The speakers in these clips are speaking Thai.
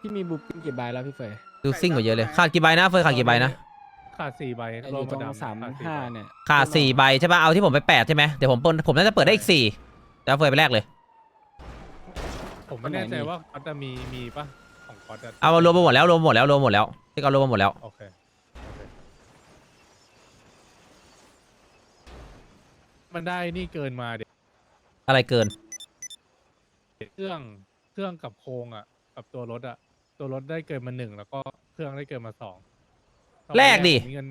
พี่มีบูปิ้งกี่ใบแล้วพี่เฟยดูซิ่งกว่าเยอะเลยขาดกี่ใบนะเฟยขาดกี่ใบนะขาดสี่ใบไอ้อรวมยู่ตรงดำสามขดห้าใบเนี่ยขาดสี่ใบใช่ป่ะเอาที่ผมไปแปดใช่ไหมเดี๋ยวผมเปิดผมน่าจะเปิดได้อีกสี่แล้วเฟยไปแรกเลยผมไม่แน่ใจว่าเขาจะมีมีปะของคอร์ดเอามารวมมาหมดแล้วรวมหมดแล้วรวมหมดแล้วที่เขารวมมาหมดแล้วโอเคโอเคมันได้นี่เกินมาเด็อะไรเกิน เครื่องเครื่องกับโครงอะ กับตัวรถอะ ตัวรถได้เกินมาหนึ่งแล้วก็เครื่องได้เกินมาสองตอนแลกดิ ผมมีเงิน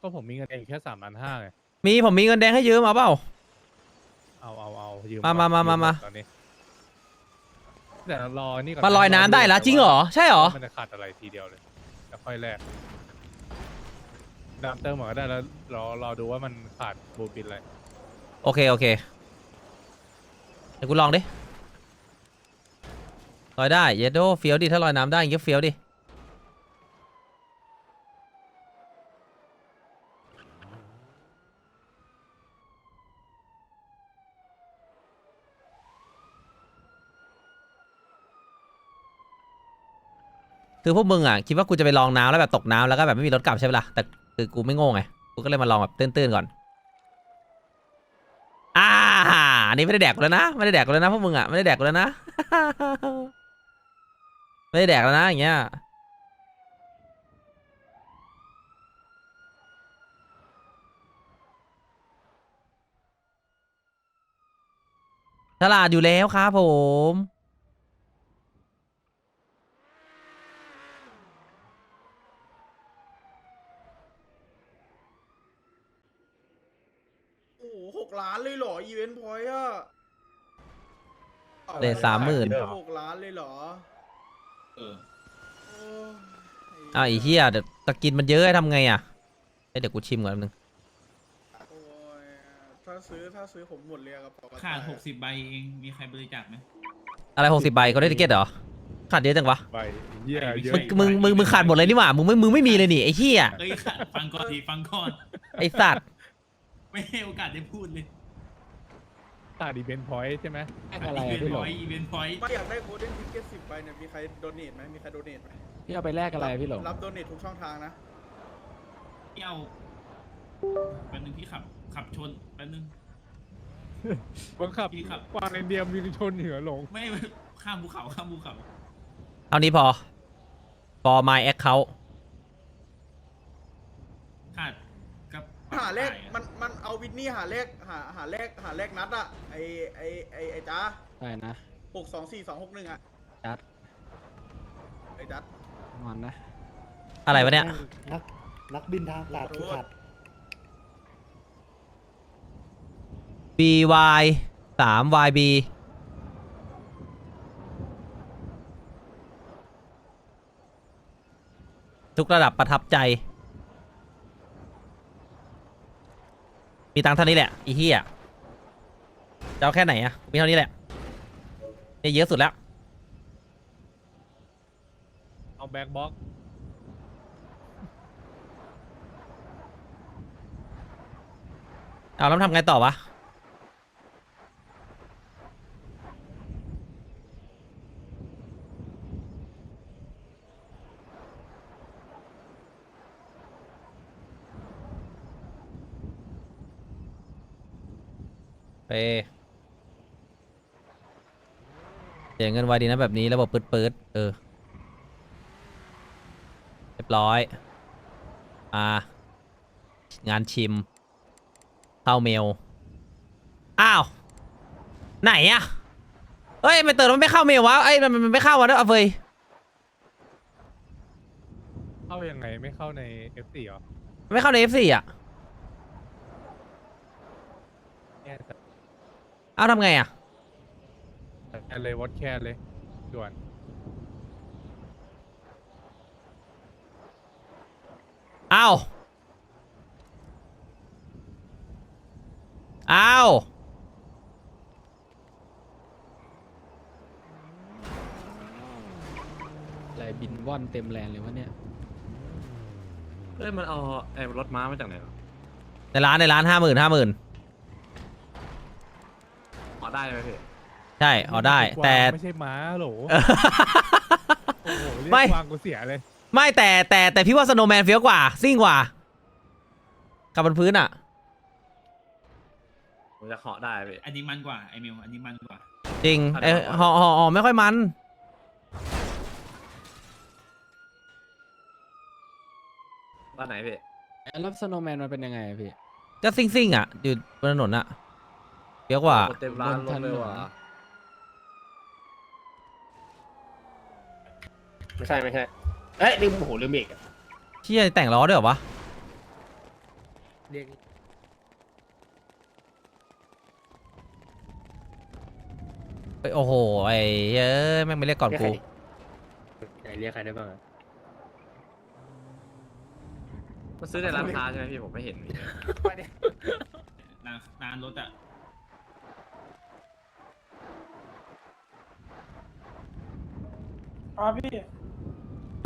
ก็ผมมีเงินเองแค่สามพันห้าไงมีผมมีเงินแดงให้ยืมเอาเปล่า เอาเอาเอายืมมามามามามา ตอนนี้แต่รอนี่ก่อนมาลอยน้ำได้แล้วจริงเหรอ ใช่เหรอ มันจะขาดอะไรทีเดียวเลยแล้วค่อยแลกดามเติมหมอก็ได้แล้วรอรอดูว่ามันขาดบูปินอะไรโอเค โอเคเดี๋ยวกูลองดิ ลอยได้เยดโดเฟียวดิถ้าลอยน้ำได้อย่างเงี้ยเฟียวดิคือพวกมึงอะคิดว่ากูจะไปลองน้ำแล้วแบบตกน้ำแล้วก็แบบไม่มีรถกลับใช่ไหมล่ะแต่คือกูไม่โง่ไงกูก็เลยมาลองแบบตื้นๆก่อนอ่าอันนี้ไม่ได้แดกกูแล้วนะไม่ได้แดกกูแล้วนะพวกมึงอะไม่ได้แดกกูแล้วนะ ไม่ได้แดกแล้วนะอย่างเงี้ยตลาดอยู่แล้วครับผม โอ้โหหกล้านเลยเหรออีเวนต์พอยต์อะเลทสามหมื่น หกล้านเลยเหรอ เออโอ้อ้าวไอ้เหี้ยเดี๋ยวตะกินมันเยอะทำไงอะเอ้ยเดี๋ยวกูชิมก่อนแป๊บนึงโอ้ยถ้าซื้อถ้าซื้อผมหมดเลยอะกระเป๋ากระขาดต่ายหกสิบใบเอง มีใครบริจาคไหม อะไรหกสิบใบก็ได้ติเกตเหรอขาดเยอะจังวะใบเยี่ยเยมึอะงมึงมึงมึงขาดหมดเลยนี่หว่ามึงไม่มึงไม่มีเลยนี่ไอ้เหี้ยเอ้ยขาดฟังก่อนทีฟังก่อน ไอ้สัตว์ ไม่ให้โอกาสได้พูดเลย ขาดอีเวนต์พอยต์ใช่ไหมแลกอะไรอีเวนอะพี่ต์หลพงอยต์อีเวนต์พอยต์ไม่อยากได้โกลเด้นทิกเก็ตสิบใบเนี่ยมีใครโดเนทไหมมีใครโดเนทไหมพี่เอาไปแลกอะไรพี่หลง รับโดเนททุกช่องทางนะที่เอาแป๊บนึงพี่ขับ ขับชนแป๊บนึง บังคับพี่ครับวางในเดียมมีชนเหนือหลง ไม่ไม่ข้ามภูเขาข้ามภูเขาเอานี้พอ for my account ขาดกับหาเลขจ่ายอะมันมัน เอาวินนี่หาเลขหาหาเลขหาเลขนัดอะไอไอไอไอจ้าได้นะหกสองสี่สองหกหนึ่งอะจัดไอจัดงอนนะอะไรวะเนี่ย นักนักบินทางอากาศขอโทษคือขาด by สาม yb ทุกระดับประทับใจ มีตังค์เท่านี้แหละอีเหี้ยจะเอาแค่ไหนอะมีเท่านี้แหละเนี่ยเยอะสุดแล้ว เอาแบ็คบ็อกเอาแล้วทำไงต่อวะ ไปเสียเงินไวดีนะแบบนี้ระบบปืดๆเออ เรียบร้อย อ่า งานชิม เข้าเมล อ้าว ไหนอะเอ้ยไม่เติมมันไม่เข้าเมลวะเอ้ยมันมันไม่เข้าวะเด้อเอาเฟยเข้ายังไงไม่เข้าใน F4 เหรอมันไม่เข้าใน F4 อะเนี่ยอ้าวทำไงอะ แค่เลยวอดแค่เลยด่วนอ้าว อ้าว อะไรบินว่อนเต็มแลนเลยวะเนี่ย เอ้ยมันเอาไอ้รถม้ามาจากไหนวะในร้านในร้านห้าหมื่นห้าหมื่นอ๋อได้ไหมพี่ ใช่เอาได้แต่ ไม่ใช่ม้าโหลโอ้โหเรียไม่ กวางกูเสียเลยไม่แต่แต่แต่พี่ว่าสโนว์แมนเฟี้ยวกว่าซิ่งกว่ากับบนพื้นอะ ผมจะเคาะได้พี่อันนี้มันกว่าไอมิวอันนี้มันกว่า จริงอันเอ้นั้นยผมว่าห่อห่อห่อไม่ค่อยมัน บ้านไหนพี่แล้วสโนว์แมนมันเป็นยังไงอะพี่ ก็ซิ่งซิ่งๆอะ อยู่บนถนนอะเฟี้ยวกว่า คนเต็มร้านบนรถถนนเลยว่ะ ไม่ใช่ไม่ใช่เอ้ยลืมโอ้โหลืมอีกเชี่ยแต่งล้อด้วยเหรอวะเรียกเฮ้ยโอ้โหไอ้เอ้ยแม่งไม่เรียกก่อนเรียกใครกูดิไหนเรียกใครได้บ้างอะมันซื้อในร้านค้าใช่ไหมพี่ผมไม่เห็นพี่ร้านร้านรถอะ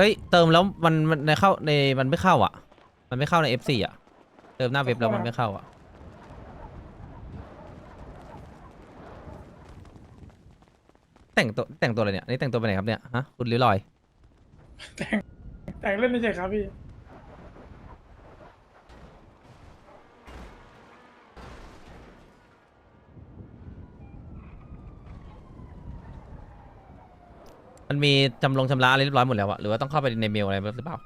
เฮ้ยเติมแล้วมันมันในเข้าในมันไม่เข้าอะ มันไม่เข้าใน F4 อะ เติมหน้าเว็บแล้วมันไม่เข้าอะ แต่งตัวแต่งตัวอะไรเนี่ยนี่แต่งตัวไปไหนครับเนี่ยฮะคุณลิลอย แต่งเล่นไม่ใช่ครับพี่ มันมีจำลงชำระอะไรเรียบร้อยหมดแล้วอะหรือว่าต้องเข้าไปในเมลอะไรหรือเปล่า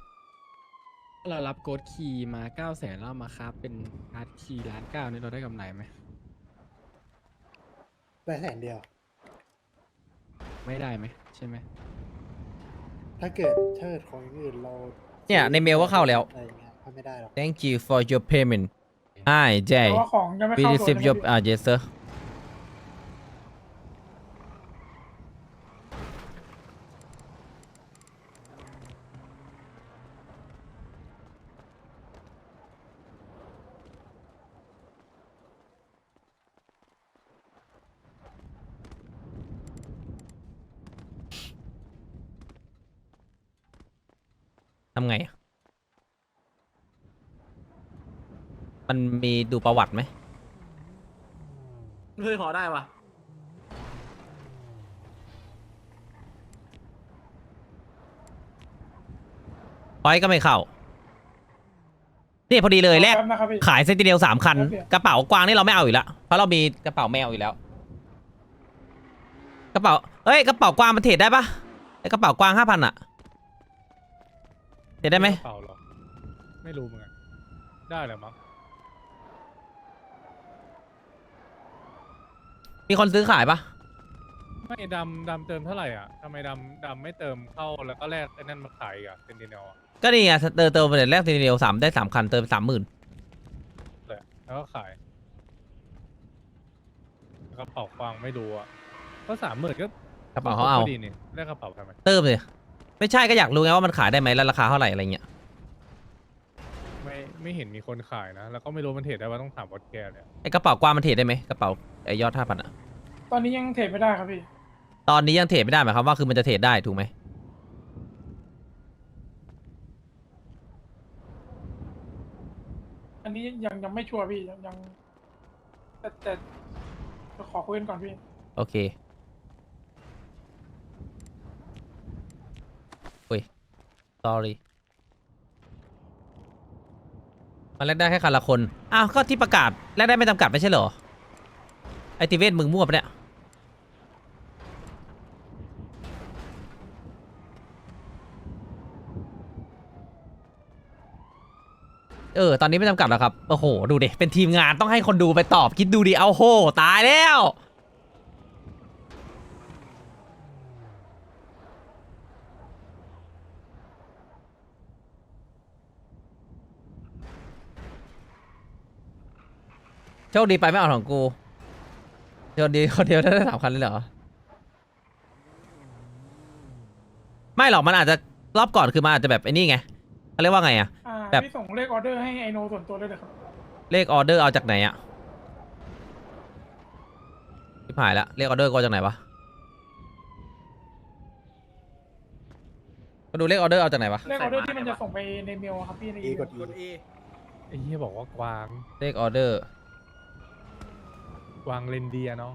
เรารับโกดคีย์มา9ก้าแสนแล้วเอามาครับเป็นฮาร์ดคีย์ล้านเก้านี่เราได้กำไรไหมได้แสนเดียว ไม่ได้ไหมใช่ไหมถ้าเกิดถ้าเกิดของอย่างอื่นเราเนี่ยในเมลก็เข้าแล้ว อะไรอย่างเงี้ยเขาไม่ได้หรอก Thank you for your payment Hi Jay แต่ว่าของยังไม่ we เข้าตัว receive นะ your พี่ ah yes sir ทำไงอะมันมีดูประวัติไหมเฮ้ยเคาะได้ว่ะพอยก็ไม่เข้านี่พอดีเลยแลกแป๊บนะครับพี่ ขายเซนติเนลสามคันโอเคกระเป๋ากวางนี่เราไม่เอาอยู่แล้วเพราะเรามีกระเป๋าแมวอยู่แล้ว กระเป๋าเอ้ยกระเป๋ากวางมันเทรดได้ปะไอกระเป๋ากวางห้าพันอะ เทรดได้ไหมกระเป๋าเหรอ ไม่รู้เหมือนกัน ได้แหละมั้ง มีคนซื้อขายปะไม่ดำดำเติมเท่าไหร่อะทำไมดำดำไม่เติมเข้าแล้วก็แลกไอ้นั่นมาขายอีกอะเซนติเนลอะก็นี่ไงเติมเติมไปเลยแรกเซนติเนลสามได้สามคันเติมสามหมื่นเลยแล้วก็ขายกระเป๋าฟังไม่รู้อะก็สามหมื่นก็กระเป๋าเขาเอาก็ดีนี่แลกกระเป๋าทำไมเติมเลย ไม่ใช่ก็อยากรู้ไงว่ามันขายได้ไหมแล้วราคาเท่าไหร่อะไรเงี้ยไม่ไม่เห็นมีคนขายนะ แล้วก็ไม่รู้มันเทรดได้ว่าต้องถามวอดแกเนี่ยไอกระเป๋ากวางมันเทรดได้ไหมกระเป๋าไอยอดห้าพันอะตอนนี้ยังเทรดไม่ได้ครับพี่ ตอนนี้ยังเทรดไม่ได้หมายความว่าคือมันจะเทรดได้ถูกไหมอันนี้ยังยังไม่ชัวร์พี่ยังยังแต่แต่แต่ขอคุยกันก่อนพี่ โอเคอุ้ย sorry มันแลกได้แค่คันละคน อ้าว ก็ที่ประกาศแลกได้ไม่จำกัดไม่ใช่เหรอ ไอติเวทมึงมั่วปะเนี่ย เออ ตอนนี้ไม่จำกัดแล้วครับ โอ้โห ดูดิ เป็นทีมงานต้องให้คนดูไปตอบ คิดดูดิ เอาโห ตายแล้ว โชคดีไปไม่เอาของกูโชคดีคนเดียวได้สามคันเลยเหรอ ไม่หรอกมันอาจจะรอบก่อนคือมันอาจจะแบบไอ้นี่ไงเขาเรียกว่าไงอะอ่าแบบ พี่ส่งเลขออเดอร์ให้ไอโนส่วนตัวเลยเลยครับเลขออเดอร์เอาจากไหนอะทิพหายละเลขออเดอร์ก็เอาจากไหนวะมาดูเลขออเดอร์เอาจากไหนวะเลขออเดอร์ที่มันจะส่งไปในเมลอะครับพี่ในอีกดกด E ไอ้เหี้ยบอกว่ากวางเลขออเดอร์ก วางเรนเดียน้อง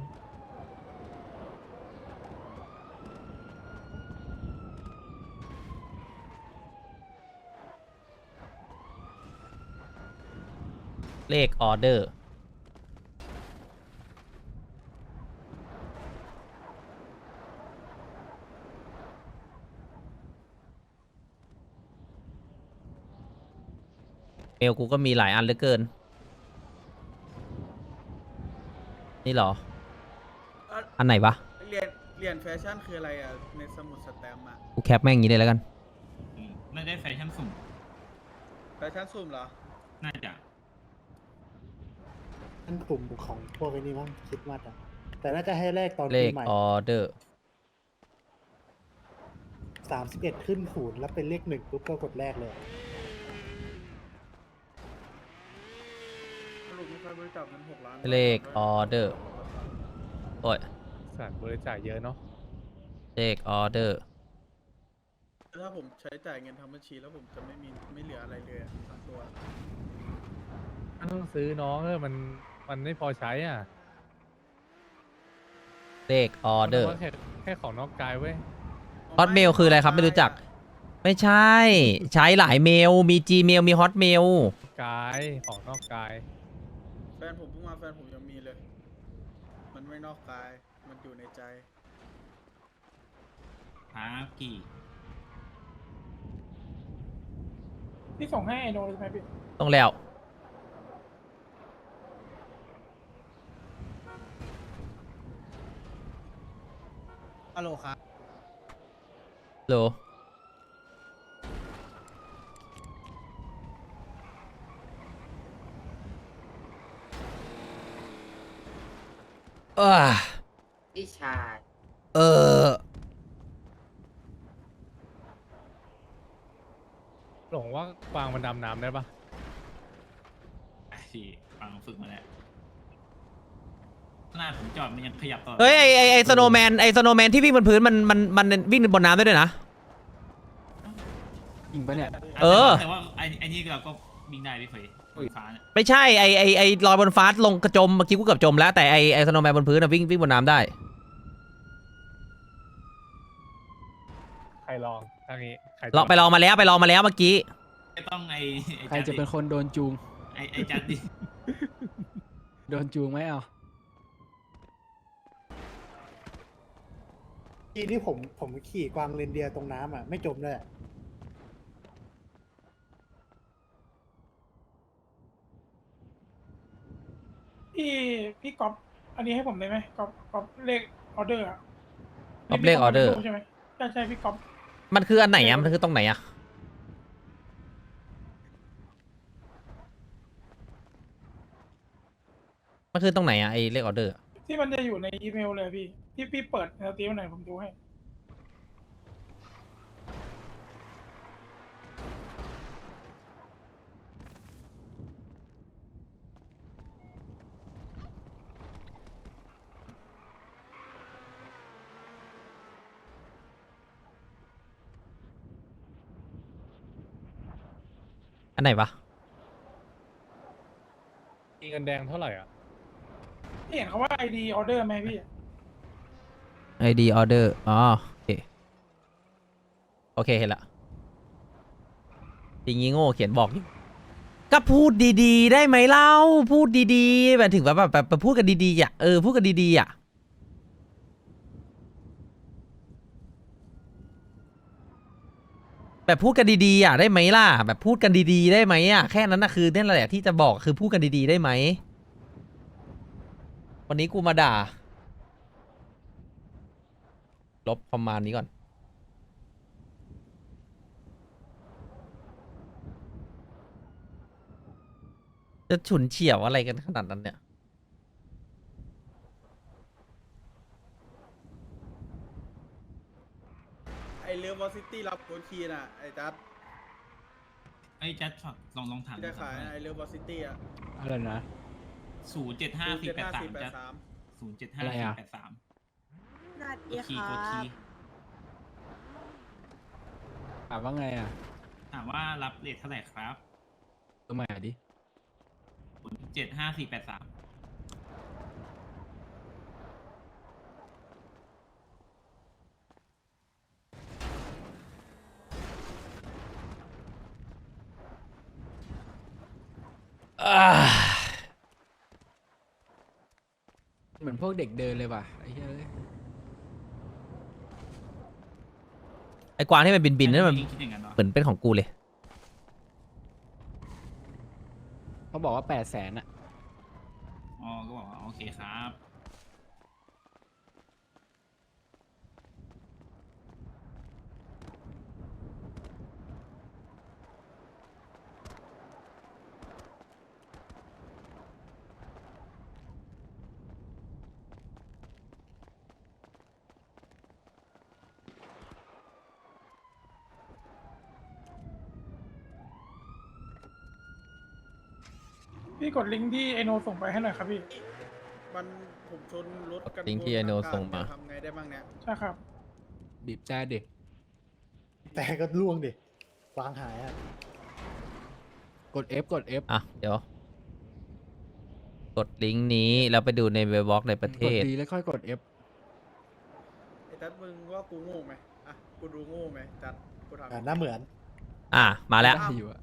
เลขออเดอร์ เมลกูก็มีหลายอันเหลือเกิน นี่เหรอ เอ่ออันไหนวะ เรียนเรียนแฟชั่นคืออะไรอะ ในสมุดสแตมป์อะ กูแคปแม่งอย่างนี้เลยแล้วกัน อืมน่าจะได้แฟชั่นสุ่ม แฟชั่นซุ่มเหรอ น่าจะ นั่นกลุ่มของพวกไอ้นี้มั้งคิดว่าอะแต่น่าจะให้แลกตอนเลปีขใหม่ออเดอร์ สามสิบเอ็ดขึ้นศูนย์แล้วเป็นเลขหนึ่งปุ๊บก็กดแรกเลย สรุปมีใคร บริจาคเงินหกล้านเลขออเดอร์โอ้ยสัตว์บริจาคเยอะเนาะเลขออเดอร์ถ้าผมใช้จ่ายเงินทำบัญชีแล้วผมจะไม่มีไม่เหลืออะไรเลยอะสักตัว มันต้องซื้อน้องเออมันมันไม่พอใช้อะเลขออเดอร์มันว่าแค่แค่ของนอกกายเว้ยฮอตเมลคืออะไรครับไม่รู้จัก ไม่ใช่ ใช้หลายเมลมี Gmail มี Hotmail กายของนอกกาย แฟนผมเพิ่งมาแฟนผมยังมีเลย มันไม่นอกกาย มันอยู่ในใจครับกี่พี่ส่งให้ไอโนเลยใช่ไหมพี่ต้องแล้ว ฮัลโหลครับ โหล เออพี่ชายเออหลงว่ากวางมันดำน้ำได้ปะไอ้ที่ฟังฝึกมาแล้วหน้าผมจอดมันยังขยับต่อเฮ้ยไอไอไอสโนแมนไอสโนแมนที่วิ่งบนพื้นมันมันมันวิ่งบนน้ำได้ด้วยนะ จริงปะเนี่ย เออ แต่ว่าไอ้ไอ้นี่เราก็วิ่งได้พี่เฟย บนฟ้าเนี่ยไม่ใช่ไอไอไอลอยบนฟ้าลงกระจมเมื่อกี้กูเกือบจมแล้วแต่ไอไอสโนแมนบนพื้นอะวิ่งวิ่งบนน้ำได้ ใครลองทางนี้ใครลองไปลองมาแล้วไปลองมาแล้วเมื่อกี้ ไม่ต้องไอ้ไอ้ใครจัดจะดิเป็นคนโดนจูง ไอ้ไอ้จัดดิโดนจูงไหมเอาทีที่ผมผมขี่กวางเรนเดียร์ตรงน้ำอะไม่จมเลยอะ พี่พี่ก๊อปอันนี้ให้ผมได้ไหมก๊อปก๊อปเลขออเดอร์อะก๊อปเลขออเดอร์ ใช่ไหมใช่ใช่พี่ก๊อปมันคืออันไหนอะมันคือตรงไหนอะมันคือตรงไหนอะไอเลขออเดอร์ ที่มันจะอยู่ในอีเมลเลยพี่ ที่พี่เปิดในสตรีมหน่อยผมดูให้ อันไหนวะมีเงินแดงเท่าไหร่อะพี่เห็นเขาว่า ID ออเดอร์ไหมพี่ ID order อ๋อโอเคโอเคเห็นละจริงงี้โง่เขียนบอกอยู่ก็พูดดีๆ ได้ไหมเล่า พูดดีๆแบบถึงแบบแบบแบบแบบพูดกันดีๆอะเออพูดกันดีๆอะ แบบพูดกันดีๆอะได้ไหมล่ะ แบบพูดกันดีๆได้ไหมอะแค่นั้นนะคือนั่นแหละที่จะบอกคือพูดกันดีๆได้ไหมวันนี้กูมาด่า ลบประมาณนี้ก่อน จะฉุนเฉียวอะไรกันขนาดนั้นเนี่ย ไอเรือวอซิตี้รับโกดคีน่ะไอจัดไอ้จัดฝากลองลองถามที่ได้ขายนะไอเรือวอซิตี้อะอะไรนะ ศูนย์เจ็ดห้าสี่แปดสามจัดสามศูนย์เจ็ดห้าอะไรสี่อะแปดสามสวัสดีคีคย์โกรัดคีบย์ถามว่าไงอะถามว่ารับเลทเท่าไหร่ครับตัวใหม่ดิศูนย์เจ็ดห้าสี่แปดสาม เหมือนพวกเด็กเดินเลยว่ะไอ้เหี้ยเอ้ยไอ้กวางที่มันบินบินๆนั่นมันเหรเหมือนเป็นของกูเลย เขาบอกว่าแปดแสนอะอ๋อก็บอกว่าโอเคครับ พี่กดลิงก์ที่ไอโนส่งไปให้หน่อยครับพี่มันผมชนรถกันลิงก์ที่ไอ้โนส่งมา ทำไงได้บ้างเนี่ยใช่ครับ บีบแจ้เด็กแต่ก็ล่วงดิวางหายอะกด F กด F อะ เดี๋ยว กดลิงก์นี้แล้วไปดูในเว็บบล็อกในประเทกดศดีแล้วค่อยกด F ไอ้ตัดมึงว่ากูโง่ไหมอะกูดูโง่ไหมจัดกูถามอ่าหน้าเหมือน อะ มาแล้วได้อยู่อะ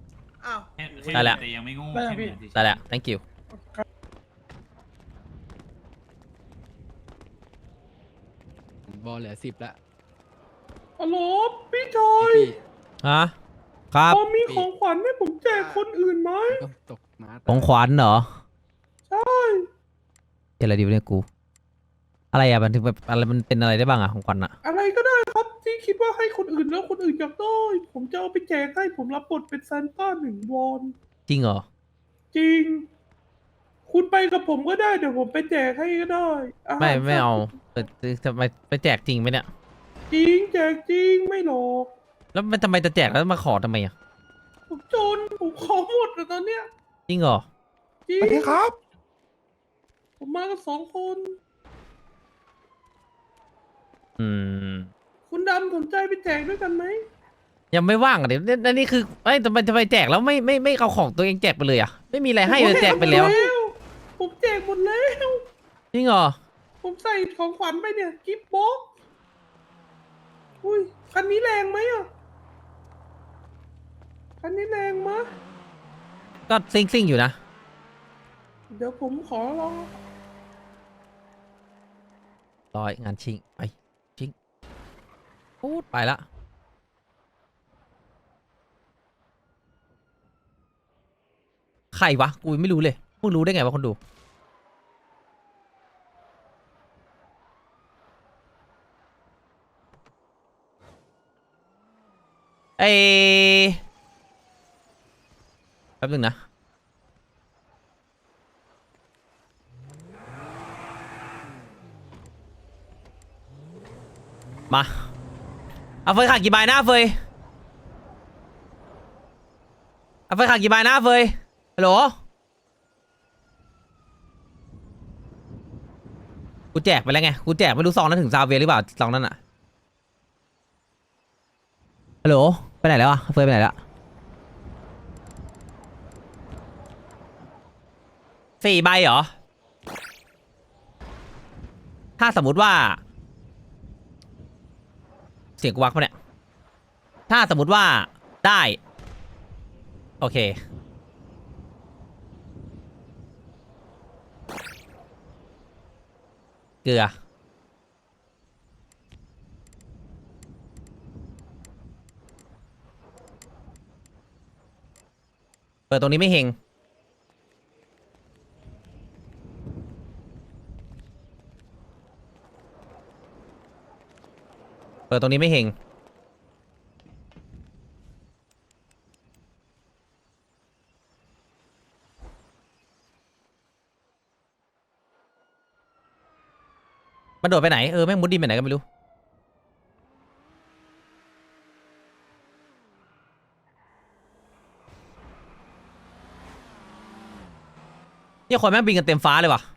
อ้าวแค่ได้แล้วแต่ยังไม่โงูได้แล้วพี่ ได้แล้ว thank you บอลเหลือสิบละฮัลโหลพี่ชายพี่ฮะครับ พอมีของขวัญให้ผมแจกคนอื่นไหมก็ตกมาของขวัญเหรอ ใช่เจออะไรดีวะเนี่ยกู อะไรอะมันถึงแบบอะไรมันเป็นอะไรได้บ้างอะของขวัญอะ อะไรก็ได้ครับ ที่คิดว่าให้คนอื่นแล้วคนอื่นอยากได้ผมจะเอาไปแจกให้ผมรับบทเป็นซานต้าหนึ่งวอนจริงเหรอ จริง คุณไปกับผมก็ได้เดี๋ยวผมไปแจกให้ก็ได้หรไม่ไม่เอาสัตว์เออจะไปไปแจกจริงไหมเนี่ย จริงแจกจริงไม่หลอก แล้วมันทำไมจะแจกแล้วมาขอทำไมอะผมจนผมขอหมดอะตอนเนี้ยจริงเหรอจริงสวัสดีครับ ผมมากันสองคน อืม คุณดำสนใจไปแจกด้วยกันไหมยังไม่ว่างอะเดี๋ยวนี่นี่นี่คือไอ้ยทำไมทำไมแจกแล้วไม่ไม่ไม่เอาของตัวเองแจกไปเลยอะไม่มีอะไรให้เลยแจกไปแล้ว ผมแจกหมดแล้ว จริงเหรอ ผมใส่ของขวัญไปเนี่ยกิฟต์บ็อกซ์อุ้ยคันนี้แรงไหมอะคันนี้แรงมะก็ซิงซิงอยู่นะ เดี๋ยวผมขอลองร้อยงานชิงไปชิง พูดไปละใครวะ กูไม่รู้เลยมึงรู้ได้ไงวะคนดู เอ้แป๊บนึงนะ มา เอาเฟยขาดกี่ใบนะเฟยเอาเฟยขาดกี่ใบนะเฟยฮัลโหลกูแจกไปแล้วไงกูแจกไม่รู้ซองนั้นถึงซาเวียหรือเปล่าซองนั้นอะฮัลโหลไปไหนแล้วอะเฟยไปไหนแล้วสี่ใบเหรอถ้าสมมุติว่า สียงกวักปะเนี่ย ถ้าสมมติว่าได้ โอเค เกลือ เปิดตรงนี้ไม่เฮง ปิดตรงนี้ไม่เฮงมันโดดไปไหน เออ แม่งมุดดินไปไหนก็ไม่รู้ เนี่ยคนแม่งบินกันเต็มฟ้าเลยว่ะ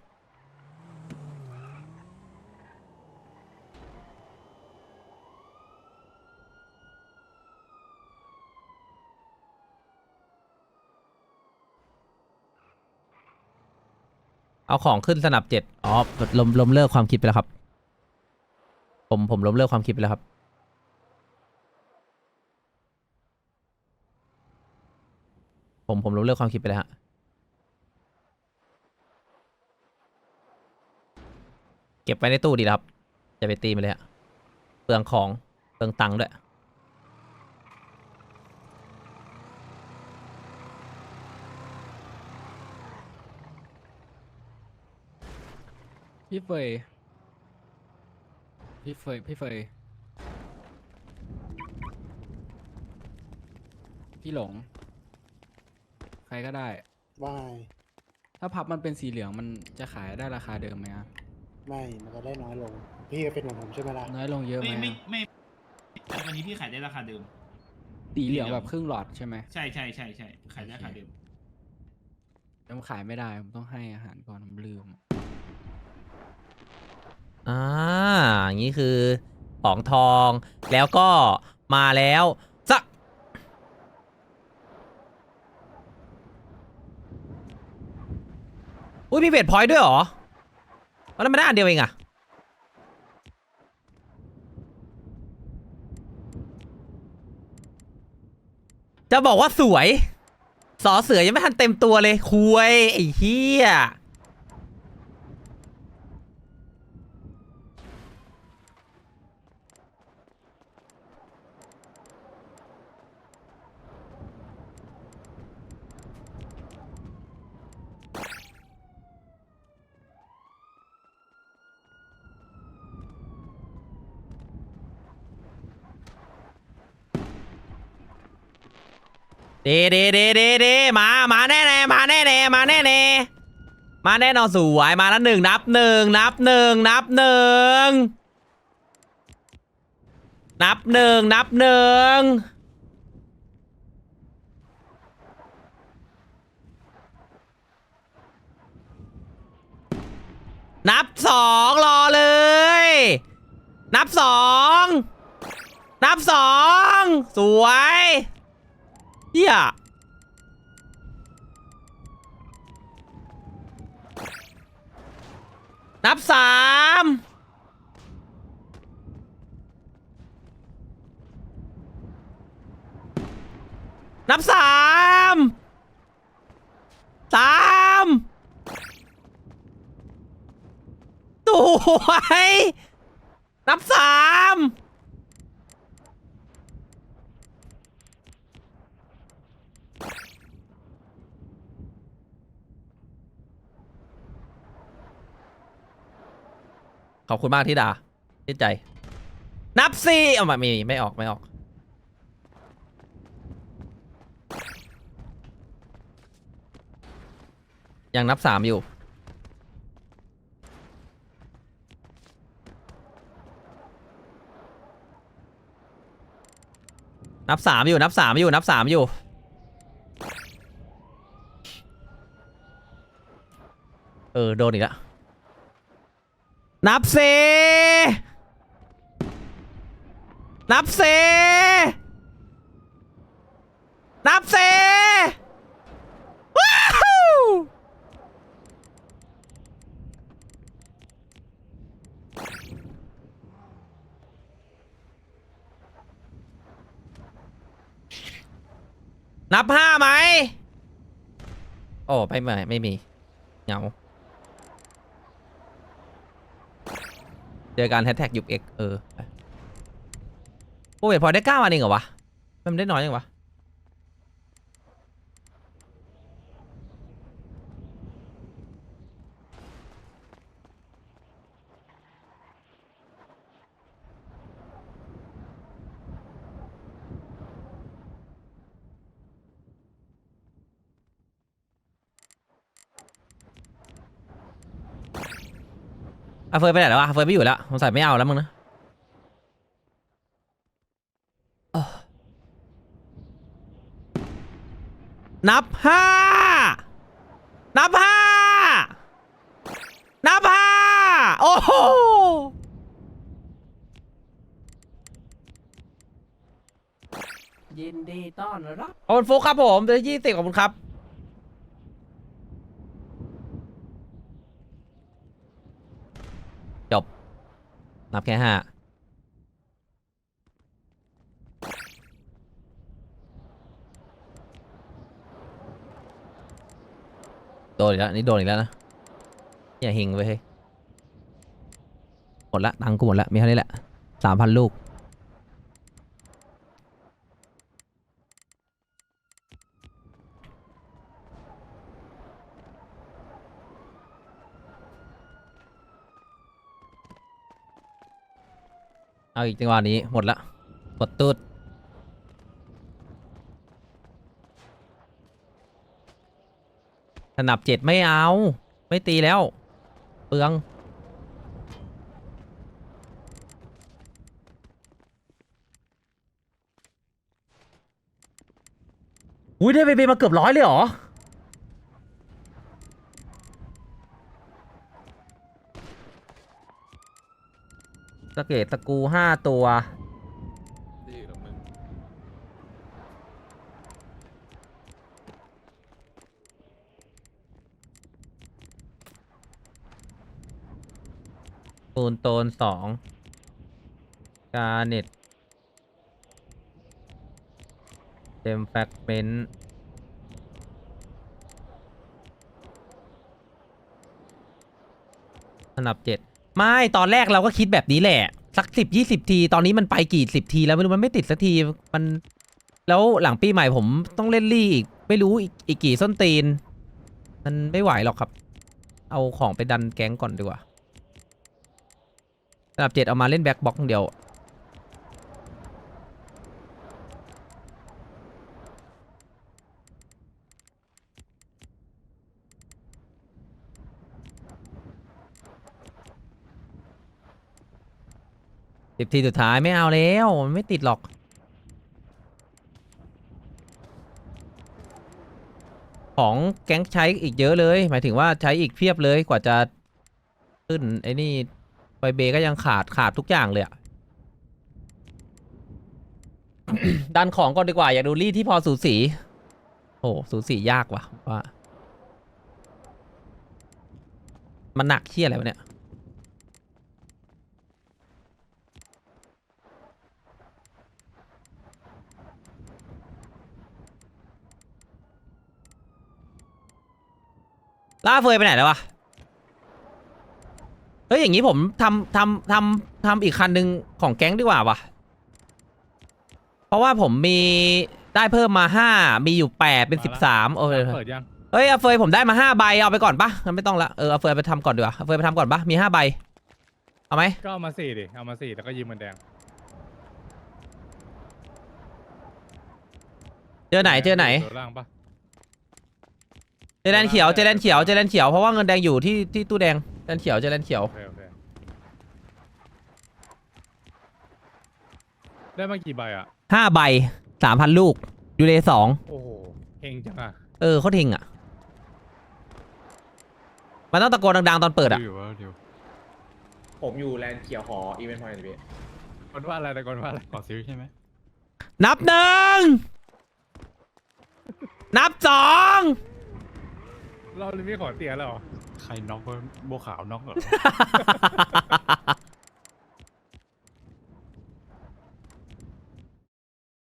เอาของขึ้นสนับเจ็ดอ๋อล้มล้มเลิกความคิดไปแล้วครับ ผมผมล้มเลิกความคิดไปแล้วครับ ผมผมล้มเลิกความคิดไปแล้วฮะเก็บไว้ในตู้ดีแล้วครับ จะไปตีมันเลยอะเปลืองของเปลืองตังค์ด้วย พี่เฟย พี่เฟย พี่เฟย พี่หลง ใครก็ได้ว่าไงถ้าพับมันเป็นสีเหลืองมันจะขายได้ราคาเดิมไหมอะไม่มันจะได้น้อยลง พี่ก็เป็นเหมือนผมใช่ไหมล่ะน้อยลงเยอะไหมไม่ไม่อะไม่แต่วันนี้พี่ขายได้ราคาเดิม สีเหลืองแบบครึ่งหลอดใช่ไหมใช่ใช่ใช่ใช่ขายได้ราคาเดิม ผมขายไม่ได้ผมต้องให้อาหารก่อนผมลืม อ่าอย่างนี้คือของทอง แล้วก็มาแล้วสักอุ้ยมีเบทพอยต์ด้วยเหรอแล้วมันได้อันเดียวเองอะจะบอกว่าสวย สอเสือยังไม่ทันเต็มตัวเลยคุยไอ้เหี้ย ดเดเดเดเดมา มาแน่แน่มาแน่แน่มาแน่แน่มาแน่นอนสวยมาแล้วหนึ่งนับหนึ่งนับหนึ่งนับหนึ่งนับหนึ่งนับหนึ่งนับสองรอเลย นับสองนับสองสวย เฮียนับสามนับสามสามสวยนับสาม ขอบคุณมากที่ด่าที่ใจ นับสี่เอามามีไม่ออกไม่ออก ยังนับสามอยู่ นับสามอยู่นับสามอยู่นับสามอยู่เออโดนอีกแล้ว นับเซ นับเซ นับเซว้าวนับห้าไหม โอ้ไม่ไม่ไม่มี เหงา จอการแฮชแท็กยุบเอ็กเออโอ้ยพอได้เก้าอันเองเหรอวะ มันได้น้อยยังวะ อะเฟยไปไหนแล้ววะเฟยไม่อยู่แล้วสงสัยไม่เอาแล้วมึงนะเอ้อนับห้านับห้านับห้าโอ้โหยินดีต้อนรับ ขอบคุณฟุกครับผมเดือนยี่สิบขอบคุณครับจบ นับแค่ห้าโดนอีกแล้วนี่โดนอีกแล้วนะอย่าหิงไปเฮ้ยหมดละตังกูหมดละมีเท่านี้แหละสามพันลูก เอาอีกจังหวะนี้หมดละกดตูดสนับเจ็ดไม่เอา ไม่ตีแล้ว เปลือง อุ้ยได้เบเบมาเกือบร้อยเลยเหรอ สเกตสกรูห้าตัวปูนโตนสองกาเน็ตเต็มแฟกเมนต์สนับเจ็ด ไม่ตอนแรกเราก็คิดแบบนี้แหละ สักสิบยี่สิบที ตอนนี้มันไปกี่สิบทีแล้วไม่รู้มันไม่ติดสักทีมัน แล้วหลังปีใหม่ผมต้องเล่นลี่อีกไม่รู้อีกอีกกี่ส้นตีน มันไม่ไหวหรอกครับ เอาของไปดันแก๊งก่อนดีกว่าสนับเจ็ดเอามาเล่นแบ็คบ็อกเดียว สิบทีสุดท้ายไม่เอาแล้วมันไม่ติดหรอกของแก๊งใช้อีกเยอะเลย หมายถึงว่าใช้อีกเพียบเลยกว่าจะขึ้นไอ้นี่ไฟเบก็ยังขาดขาดทุกอย่างเลยอะดันของก่อนดีกว่า อยากดูรี่ที่พอสูสี โอ้สูสียากว่ะว่า มันหนักเชี่ยอะไรวะเนี่ย ล่าเฟยไปไหนแล้ววะ เฮ้ยอย่างนี้ผมทำทำทำทำอีกคันหนึ่งของแก๊งดีกว่าวะเพราะว่าผมมีได้เพิ่มมาห้ามีอยู่แปดเป็นสิบสามโอ้ยเปิดยังเฮ้ยเอาเฟยผมได้มาห้าใบเอาไปก่อนปะงั้นไม่ต้องละเออเอาเฟยไปทำก่อนดีกว่าเอาเฟยไปทำก่อนปะมีห้าใบเอาไหมก็เอามาสี่ดิเอามาสี่แล้วก็ยืมเงินแดงเจอไหนเจอไหนตัวล่างปะ เจอแลนเขียวเจอแลนเขียวเจอแลนเขียวเพราะว่าเงินแดงอยู่ที่ที่ตู้แดงแลนเขียวเจอแลนเขียว โอเคโอเคได้มากี่ใบอะ ห้าใบสามพันลูก ยูเลสองโอ้โหเฮงจังอะเออเขาทิ้งอะ มันต้องตะโกนดังๆตอนเปิดอะผมอยู่แลนด์เขียวหออีเวนต์พอยต์พี่คนว่าอะไรแต่คนว่าอะไรขอซื้อใช่ไหมนับหนึ่ง นับสอง เราเลยไม่ขอเตียแล้วเหรอ ใครน็อกวะโบวขาวน็อกเหรอ